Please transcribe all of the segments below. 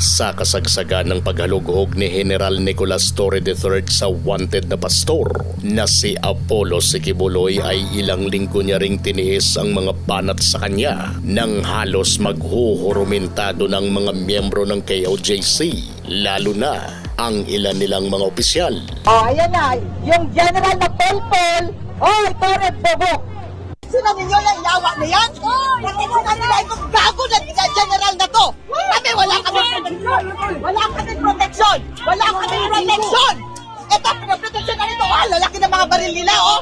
Sa kasagsagan ng paghalughog ni General Nicolas Torre III sa wanted na pastor na si Apollo Sikibuloy ay ilang linggo niya ring tiniis ang mga banat sa kanya nang halos maghuhurumentado ng mga miyembro ng KOJC lalo na ang ilan nilang mga opisyal. Oh, ayan na. Yung general na Polpol. Oh, Torre Bobok. Sino ninyo yung yawa na yan? Nakikita nila itong gago na general na to. Kami wala kami protection. Wala kami protection. Wala kami protection. Ito, pinaprotection na nito. Ah, lalaki ng mga baril nila, oh.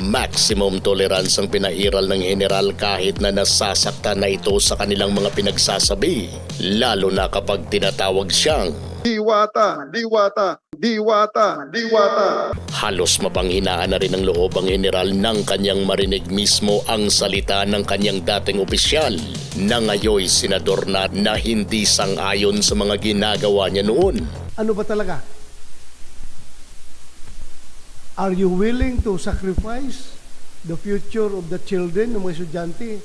Maximum tolerance ang pinairal ng general kahit na nasasaktan na ito sa kanilang mga pinagsasabi, lalo na kapag tinatawag siyang Diwata, diwata, diwata, diwata. Halos mapanghinaan na rin ang loob ang general nang kanyang marinig mismo ang salita ng kanyang dating opisyal na ngayoy senador na na hindi sang-ayon sa mga ginagawa niya noon. ano ba talaga? Are you willing to sacrifice the future of the children ng mga estudyante?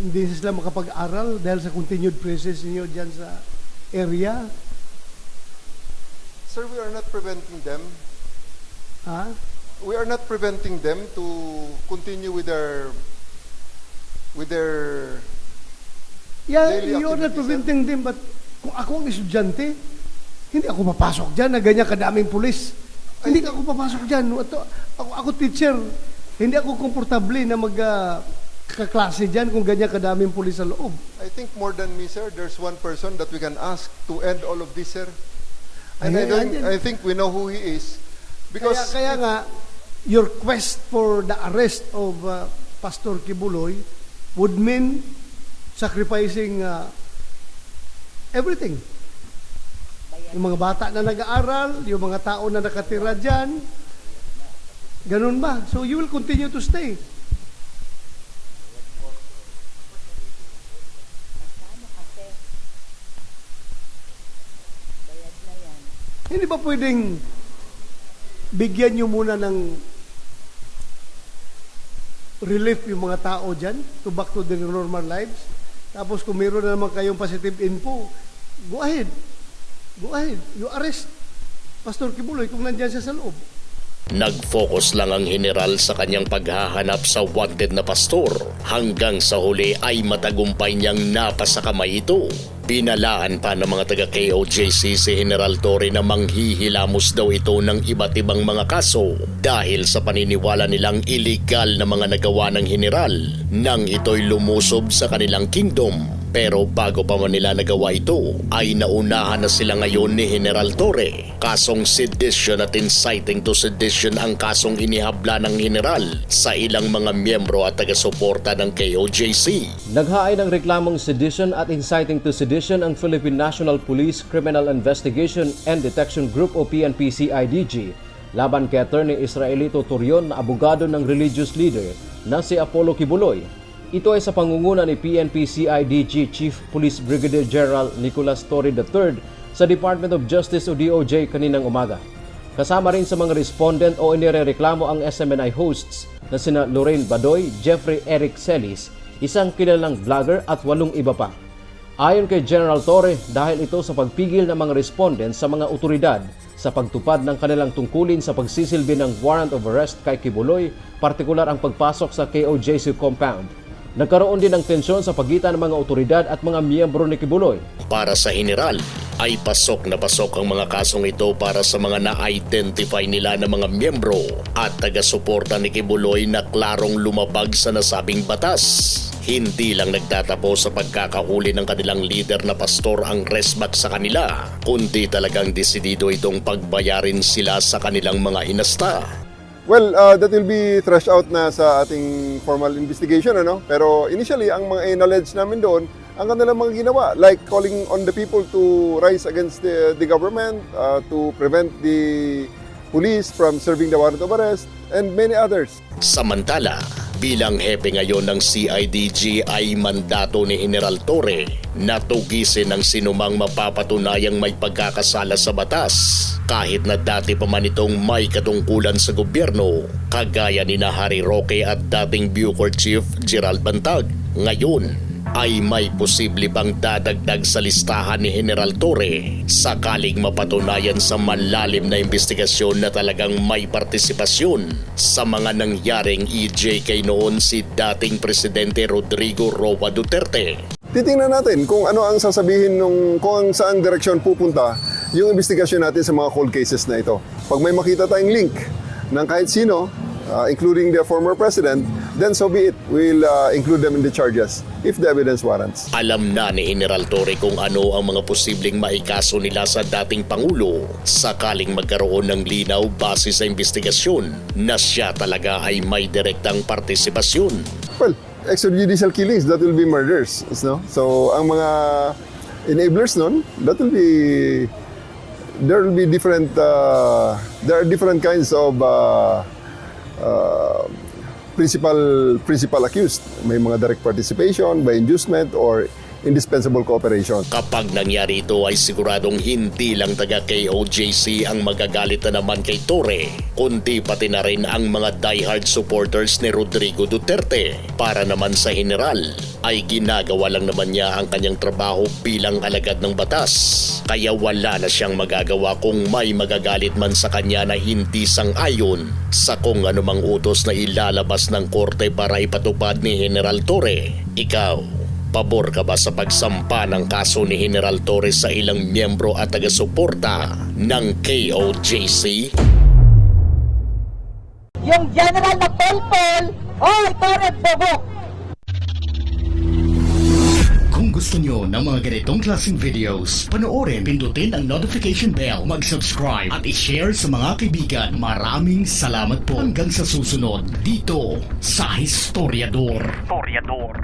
Hindi sila makapag-aral dahil sa continued presence niyo dyan sa area? Sir, we are not preventing them. Ha? We are not preventing them to continue with their with their Yeah, Daily you're not preventing them, but kung ako ang estudyante, hindi ako papasok dyan na ganyan kadaming pulis. Hindi ako papasok dyan. Ito, ako, ako teacher, hindi ako komportable na mag ah, kaklase dyan kung ganyan kadaming pulis sa loob. I think more than me, sir, there's one person that we can ask to end all of this, sir. And I, ayan. I think we know who he is. Because kaya, kaya nga, your quest for the arrest of uh, Pastor Kibuloy would mean sacrificing uh, everything. Yung mga bata na nag-aaral, yung mga tao na nakatira dyan, ganun ba? So you will continue to stay. Hindi ba pwedeng bigyan nyo muna ng relief yung mga tao dyan to back to their normal lives? Tapos kung meron na naman kayong positive info, go ahead. Go ahead. You arrest Pastor Kibuloy kung nandyan siya sa loob. Nag-focus lang ang general sa kanyang paghahanap sa wanted na pastor hanggang sa huli ay matagumpay niyang napasakamay ito. Pinalaan pa ng mga taga KOJC si General Torre na manghihilamos daw ito ng iba't ibang mga kaso dahil sa paniniwala nilang illegal na mga nagawa ng general nang ito'y lumusob sa kanilang kingdom. Pero bago pa man nila nagawa ito, ay naunahan na sila ngayon ni General Torre. Kasong sedition at inciting to sedition ang kasong inihabla ng general sa ilang mga miyembro at taga-suporta ng KOJC. Naghaay ng reklamong sedition at inciting to sedition ang Philippine National Police Criminal Investigation and Detection Group o PNP-CIDG laban kay Attorney Israelito Turion na abogado ng religious leader na si Apollo Kibuloy. Ito ay sa pangunguna ni PNP-CIDG Chief Police Brigadier General Nicolas Torre III sa Department of Justice o DOJ kaninang umaga. Kasama rin sa mga respondent o inirereklamo ang SMNI hosts na sina Lorraine Badoy, Jeffrey Eric Celis, isang kilalang vlogger at walong iba pa. Ayon kay General Torre, dahil ito sa pagpigil ng mga respondents sa mga otoridad sa pagtupad ng kanilang tungkulin sa pagsisilbi ng warrant of arrest kay Kibuloy, partikular ang pagpasok sa KOJC compound. Nagkaroon din ng tensyon sa pagitan ng mga otoridad at mga miyembro ni Kibuloy. Para sa general, ay pasok na pasok ang mga kasong ito para sa mga na-identify nila ng mga miyembro at taga-suporta ni Kibuloy na klarong lumabag sa nasabing batas. Hindi lang nagtatapos sa pagkakahuli ng kanilang leader na pastor ang resbat sa kanila, kundi talagang desidido itong pagbayarin sila sa kanilang mga inasta. Well, uh, that will be threshed out na sa ating formal investigation, ano? Pero initially, ang mga knowledge namin doon, ang kanilang mga ginawa, like calling on the people to rise against the, the government, uh, to prevent the police from serving the warrant of arrest, and many others. Samantala, Bilang hepe ngayon ng CIDG ay mandato ni General Torre na tugisin ang sinumang mapapatunayang may pagkakasala sa batas kahit na dati pa man itong may katungkulan sa gobyerno kagaya ni na Harry Roque at dating Bucor Chief Gerald Bantag. Ngayon, ay may posible bang dadagdag sa listahan ni General Torre sakaling mapatunayan sa malalim na investigasyon na talagang may partisipasyon sa mga nangyaring EJK noon si dating Presidente Rodrigo Roa Duterte. Titingnan natin kung ano ang sasabihin nung kung saan direksyon pupunta yung investigasyon natin sa mga cold cases na ito. Pag may makita tayong link ng kahit sino, uh, including the former president, then so be it. We'll uh, include them in the charges if the evidence warrants. Alam na ni General Torre kung ano ang mga posibleng maikaso nila sa dating Pangulo sakaling magkaroon ng linaw base sa investigasyon na siya talaga ay may direktang partisipasyon. Well, extrajudicial killings, that will be murders. No? So, ang mga enablers nun, that will be, there will be different, uh, there are different kinds of uh, uh, principal, principal accused. May mga direct participation by inducement or indispensable cooperation. Kapag nangyari ito ay siguradong hindi lang taga KOJC ang magagalit na naman kay Torre, kundi pati na rin ang mga diehard supporters ni Rodrigo Duterte. Para naman sa general, ay ginagawa lang naman niya ang kanyang trabaho bilang alagad ng batas. Kaya wala na siyang magagawa kung may magagalit man sa kanya na hindi sang-ayon sa kung anumang utos na ilalabas ng korte para ipatupad ni General Torre. Ikaw, Pabor ka ba sa pagsampa ng kaso ni General Torres sa ilang miyembro at taga-suporta ng KOJC? Yung general na polpol, oy, Torre Bogok! Kung gusto nyo ng mga ganitong klaseng videos, panoorin, pindutin ang notification bell, mag-subscribe at i-share sa mga kaibigan. Maraming salamat po hanggang sa susunod dito sa Historiador. Historiador.